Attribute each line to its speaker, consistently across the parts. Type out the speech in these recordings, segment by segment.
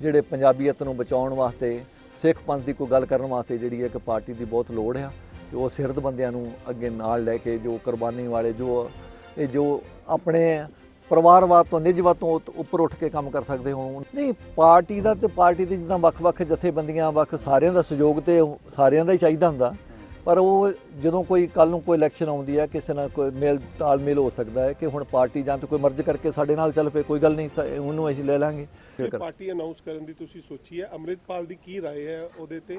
Speaker 1: ਜਿਹੜੇ ਪੰਜਾਬੀਅਤ ਨੂੰ ਬਚਾਉਣ ਵਾਸਤੇ, ਸਿੱਖ ਪੰਥ ਦੀ ਕੋਈ ਗੱਲ ਕਰਨ ਵਾਸਤੇ ਜਿਹੜੀ ਇੱਕ ਪਾਰਟੀ ਦੀ ਬਹੁਤ ਲੋੜ ਆ, ਤੇ ਉਹ ਸਿਰਦ ਬੰਦਿਆਂ ਨੂੰ ਅੱਗੇ ਨਾਲ ਲੈ ਕੇ ਜੋ ਕੁਰਬਾਨੀ ਵਾਲੇ, ਜੋ ਇਹ ਜੋ ਆਪਣੇ ਪਰਿਵਾਰਵਾਦ ਤੋਂ ਨਿੱਜਵਾਦ ਤੋਂ ਉੱਪਰ ਉੱਠ ਕੇ ਕੰਮ ਕਰ ਸਕਦੇ ਹੋ ਨਹੀਂ, ਪਾਰਟੀ ਦਾ ਤੇ ਪਾਰਟੀ ਦੀ ਜਿੱਦਾਂ ਵੱਖ-ਵੱਖ ਜਥੇਬੰਦੀਆਂ, ਵੱਖ ਸਾਰਿਆਂ ਦਾ ਸਹਿਯੋਗ ਤੇ ਸਾਰਿਆਂ ਦਾ ਹੀ ਚਾਹੀਦਾ ਹੁੰਦਾ। ਪਰ ਉਹ ਜਦੋਂ ਕੋਈ ਕੱਲ ਨੂੰ ਕੋਈ ਇਲੈਕਸ਼ਨ ਆਉਂਦੀ ਹੈ, ਕਿਸੇ ਨਾਲ ਕੋਈ ਮੇਲ ਤਾਲਮੇਲ ਹੋ ਸਕਦਾ ਹੈ ਕਿ ਹੁਣ ਪਾਰਟੀ ਜਾਂ ਤਾਂ ਕੋਈ ਮਰਜ਼ ਕਰਕੇ ਸਾਡੇ ਨਾਲ ਚੱਲ ਪਏ, ਕੋਈ ਗੱਲ ਨਹੀਂ, ਸ- ਉਹਨੂੰ ਅਸੀਂ ਲੈ ਲਾਂਗੇ।
Speaker 2: ਪਾਰਟੀ ਅਨਾਉਂਸ ਕਰਨ ਦੀ ਤੁਸੀਂ ਸੋਚੀ ਹੈ? ਅੰਮ੍ਰਿਤਪਾਲ ਦੀ ਕੀ ਰਾਏ ਹੈ ਉਹਦੇ ਤੇ?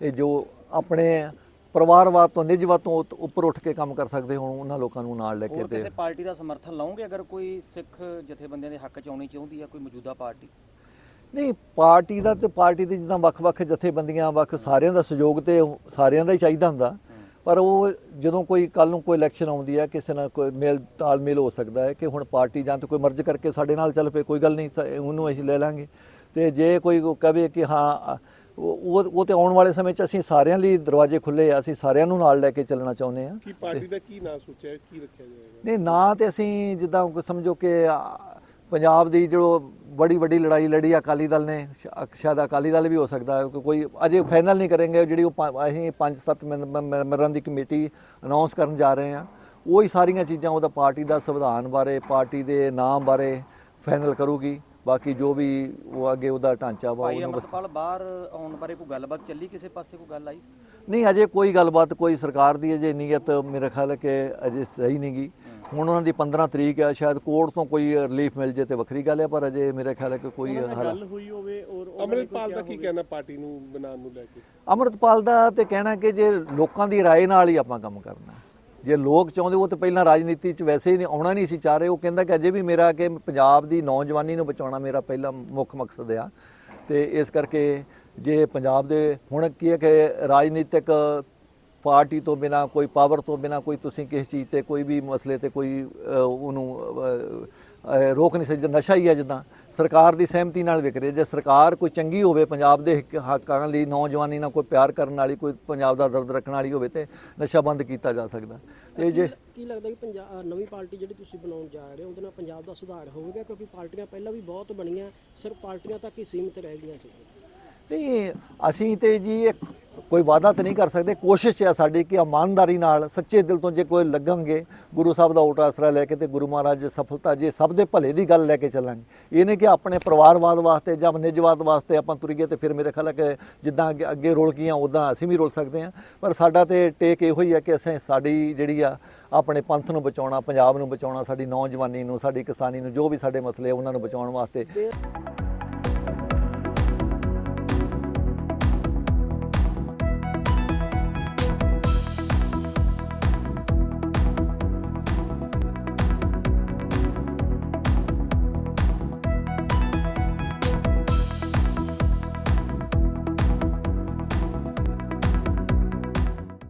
Speaker 1: ਜੋ ਆਪਣੇ ਪਰਿਵਾਰਵਾਦ ਤੋਂ ਨਿੱਜਵਾਦ ਤੋਂ ਉੱਪਰ ਉੱਠ ਕੇ ਕੰਮ ਕਰ ਸਕਦੇ ਹੋਣ ਉਹਨਾਂ ਲੋਕਾਂ ਨੂੰ ਨਾਲ ਲੈ ਕੇ ਤੇ
Speaker 3: ਕਿਸੇ ਪਾਰਟੀ ਦਾ ਸਮਰਥਨ ਲਾਉਂਗੇ? ਅਗਰ ਕੋਈ ਸਿੱਖ ਜਥੇਬੰਦੀਆਂ ਦੇ ਹੱਕ ਚ ਆਉਣੀ ਚਾਹੁੰਦੀ ਹੈ ਕੋਈ ਮੌਜੂਦਾ ਪਾਰਟੀ?
Speaker 1: ਨਹੀਂ ਪਾਰਟੀ ਦਾ ਤੇ ਪਾਰਟੀ ਦੇ ਜਿੱਦਾਂ ਵੱਖ-ਵੱਖ ਜਥੇਬੰਦੀਆਂ ਵੱਖ ਸਾਰਿਆਂ ਦਾ ਸਹਿਯੋਗ ਤੇ ਸਾਰਿਆਂ ਦਾ ਹੀ ਚਾਹੀਦਾ ਹੁੰਦਾ। ਪਰ ਉਹ ਜਦੋਂ ਕੋਈ ਕੱਲ ਨੂੰ ਕੋਈ ਇਲੈਕਸ਼ਨ ਆਉਂਦੀ ਹੈ ਕਿਸੇ ਨਾਲ ਕੋਈ ਮੇਲ ਤਾਲਮੇਲ ਹੋ ਸਕਦਾ ਹੈ ਕਿ ਹੁਣ ਪਾਰਟੀ ਜਾਂ ਤਾਂ ਕੋਈ ਮਰਜ਼ ਕਰਕੇ ਸਾਡੇ ਨਾਲ ਚੱਲ ਪਏ ਕੋਈ ਗੱਲ ਨਹੀਂ ਉਹਨੂੰ ਅਸੀਂ ਲੈ ਲਾਂਗੇ। ਤੇ ਜੇ ਕੋਈ ਕਹੇ ਕਿ ਹਾਂ ਉਹ ਉਹ ਤੇ ਆਉਣ ਵਾਲੇ ਸਮੇਂ 'ਚ ਅਸੀਂ ਸਾਰਿਆਂ ਲਈ ਦਰਵਾਜ਼ੇ ਖੁੱਲੇ ਆ ਅਸੀਂ ਸਾਰਿਆਂ ਨੂੰ ਨਾਲ ਲੈ ਕੇ ਚੱਲਣਾ ਚਾਹੁੰਦੇ ਆ।
Speaker 2: ਕੀ ਪਾਰਟੀ ਦਾ ਕੀ ਨਾਂ ਸੋਚਿਆ ਕੀ ਰੱਖਿਆ ਜਾਏਗਾ?
Speaker 1: ਨਹੀਂ ਨਾ ਤੇ ਅਸੀਂ ਜਿੱਦਾਂ ਸਮਝੋ ਕਿ ਆ, ਪੰਜਾਬ ਦੀ ਜੋ ਬੜੀ ਵੱਡੀ ਲੜਾਈ ਲੜੀ ਆ ਅਕਾਲੀ ਦਲ ਨੇ ਸ਼ਾਇਦ ਅਕਾਲੀ ਦਲ ਵੀ ਹੋ ਸਕਦਾ ਹੈ ਕਿ ਕੋਈ ਅਜੇ ਫਾਈਨਲ ਨਹੀਂ ਕਰਾਂਗੇ ਜਿਹੜੀ ਉਹ ਅਸੀਂ 5-7 ਮੈਂਬਰਾਂ ਦੀ ਕਮੇਟੀ ਅਨਾਉਂਸ ਕਰਨ ਜਾ ਰਹੇ ਹਾਂ ਉਹ ਹੀ ਸਾਰੀਆਂ ਚੀਜ਼ਾਂ ਉਹਦਾ ਪਾਰਟੀ ਦਾ ਸੰਵਿਧਾਨ ਬਾਰੇ ਪਾਰਟੀ ਦੇ ਨਾਮ ਬਾਰੇ ਫਾਈਨਲ ਕਰੂਗੀ। ਬਾਕੀ ਜੋ ਵੀ ਉਹ ਅੱਗੇ ਉਹਦਾ ਢਾਂਚਾ ਵਾ
Speaker 3: ਭਾਈ
Speaker 1: ਉਹਨੂੰ ਬਸ
Speaker 3: ਅਮਰਪਾਲ ਬਾਹਰ ਆਉਣ ਬਾਰੇ ਕੋਈ ਗੱਲਬਾਤ ਚੱਲੀ ਕਿਸੇ ਪਾਸੇ ਕੋਈ ਗੱਲ ਆਈ ਸੀ?
Speaker 1: ਨਹੀਂ ਅਜੇ ਕੋਈ ਗੱਲਬਾਤ ਕੋਈ ਸਰਕਾਰ ਦੀ ਅਜੇ ਨੀਅਤ ਮੇਰੇ ਖਿਆਲ ਹੈ ਕਿ ਅਜੇ ਸਹੀ ਨਹੀਂ ਗਈ ਹੁਣ ਉਹਨਾਂ ਦੀ 15 ਤਰੀਕ ਹੈ ਸ਼ਾਇਦ ਕੋਰਟ ਤੋਂ ਕੋਈ ਰਿਲੀਫ ਮਿਲ ਜੇ ਤੇ ਵੱਖਰੀ ਗੱਲ ਹੈ ਪਰ ਅਜੇ ਮੇਰੇ ਖਿਆਲ ਹੈ ਕਿ ਕੋਈ ਹੱਲ
Speaker 4: ਹੋਈ ਹੋਵੇ ਔਰ
Speaker 2: ਅੰਮ੍ਰਿਤਪਾਲ ਦਾ ਕੀ ਕਹਿਣਾ ਪਾਰਟੀ ਨੂੰ ਬਣਾਉਣ ਨੂੰ ਲੈ ਕੇ
Speaker 1: ਅਮਰਤਪਾਲ ਦਾ ਤੇ ਕਹਿਣਾ ਕਿ ਜੇ ਲੋਕਾਂ ਦੀ رائے ਨਾਲ ਹੀ ਆਪਾਂ ਕੰਮ ਕਰਨਾ ਜੇ ਲੋਕ ਚਾਹੁੰਦੇ, ਉਹ ਤਾਂ ਪਹਿਲਾਂ ਰਾਜਨੀਤੀ 'ਚ ਵੈਸੇ ਹੀ ਨਹੀਂ, ਆਉਣਾ ਨਹੀਂ ਸੀ ਚਾਹ ਰਹੇ। ਉਹ ਕਹਿੰਦਾ ਕਿ ਅਜੇ ਵੀ ਮੇਰਾ ਕਿ ਪੰਜਾਬ ਦੀ ਨੌਜਵਾਨੀ ਨੂੰ ਬਚਾਉਣਾ ਮੇਰਾ ਪਹਿਲਾ ਮੁੱਖ ਮਕਸਦ ਆ। ਤੇ ਇਸ ਕਰਕੇ ਜੇ ਪੰਜਾਬ ਦੇ, ਹੁਣ ਕੀ ਹੈ ਕਿ ਰਾਜਨੀਤਿਕ ਪਾਰਟੀ ਤੋਂ ਬਿਨਾ ਕੋਈ ਪਾਵਰ ਤੋਂ ਬਿਨਾ ਕੋਈ ਤੁਸੀਂ ਕਿਸੇ ਚੀਜ਼ ਤੇ ਕੋਈ ਵੀ ਮਸਲੇ ਤੇ ਕੋਈ ਉਹਨੂੰ ਰੋਕ ਨਹੀਂ ਸਕਦਾ ਨਸ਼ਾ ਹੀ ਹੈ ਜਿੱਦਾਂ। ਸਰਕਾਰ ਦੀ ਸਹਿਮਤੀ ਨਾਲ ਵਿਕ ਰਿਹਾ ਜੇ ਸਰਕਾਰ ਕੋਈ ਚੰਗੀ ਹੋਵੇ ਪੰਜਾਬ ਦੇ ਹਿੱਕ- ਲਈ ਨੌਜਵਾਨੀ ਨਾਲ ਕੋਈ ਪਿਆਰ ਕਰਨ ਵਾਲੀ ਕੋਈ ਪੰਜਾਬ ਦਾ ਦਰਦ ਰੱਖਣ ਵਾਲੀ ਹੋਵੇ ਤੇ ਨਸ਼ਾ ਬੰਦ ਕੀਤਾ ਜਾ ਸਕਦਾ। ਤੇ ਜੇ
Speaker 4: ਕੀ ਲੱਗਦਾ ਕਿ ਪੰਜਾਬ ਨਵੀਂ ਪਾਰਟੀ ਜਿਹੜੀ ਤੁਸੀਂ ਬਣਾਉਣ ਜਾ ਰਹੇ ਹੋ ਉਹਦੇ ਨਾਲ ਪੰਜਾਬ ਦਾ ਸੁਧਾਰ ਹੋਵੇਗਾ? ਕਿਉਂਕਿ ਪਾਰਟੀਆਂ ਪਹਿਲਾਂ ਵੀ ਬਹੁਤ ਬਣੀਆਂ ਸਿਰਫ ਪਾਰਟੀਆਂ ਤੱਕ ਹੀ ਸੀਮਿਤ ਰਹਿ ਗਈਆਂ ਸੀ।
Speaker 1: ਨਹੀਂ ਅਸੀਂ ਤੇ ਜੀ ਇਹ ਕੋਈ ਵਾਅਦਾ ਤਾਂ ਨਹੀਂ ਕਰ ਸਕਦੇ। ਕੋਸ਼ਿਸ਼ ਹੈ ਸਾਡੀ ਕਿ ਇਮਾਨਦਾਰੀ ਨਾਲ, ਸੱਚੇ ਦਿਲ ਤੋਂ ਜੇ ਕੋਈ ਲੱਗਣਗੇ, ਗੁਰੂ ਸਾਹਿਬ ਦਾ ਓਟ ਆਸਰਾ ਲੈ ਕੇ ਤੇ ਗੁਰੂ ਮਹਾਰਾਜ ਸਫਲਤਾ ਜੇ ਸਭ ਦੇ ਭਲੇ ਦੀ ਗੱਲ ਲੈ ਕੇ ਚੱਲਾਂਗੇ। ਇਹ ਨਹੀਂ ਕਿ ਆਪਣੇ ਪਰਿਵਾਰਵਾਦ ਵਾਸਤੇ ਜਾਂ ਨਿੱਜਵਾਦ ਵਾਸਤੇ ਆਪਾਂ ਤੁਰੀਏ ਤੇ ਫਿਰ ਮੇਰੇ ਖਿਆਲ ਹੈ ਕਿ ਜਿੱਦਾਂ ਅੱਗੇ- ਅੱਗੇ ਰੋਲ ਗਈਆਂ ਉਦਾਂ ਅਸੀਂ ਵੀ ਰੋਲ ਸਕਦੇ ਹਾਂ। ਪਰ ਸਾਡਾ ਤੇ ਟੇਕ ਇਹੋ ਹੀ ਹੈ ਕਿ ਅਸੀਂ ਸਾਡੀ ਜਿਹੜੀ ਆ, ਆਪਣੇ ਪੰਥ ਨੂੰ ਬਚਾਉਣਾ, ਪੰਜਾਬ ਨੂੰ ਬਚਾਉਣਾ, ਸਾਡੀ ਨੌਜਵਾਨੀ ਨੂੰ, ਸਾਡੀ ਕਿਸਾਨੀ ਨੂੰ, ਜੋ ਵੀ ਸਾਡੇ ਮਸਲੇ ਆ, ਉਹਨਾਂ ਨੂੰ ਬਚਾਉਣ ਵਾਸਤੇ।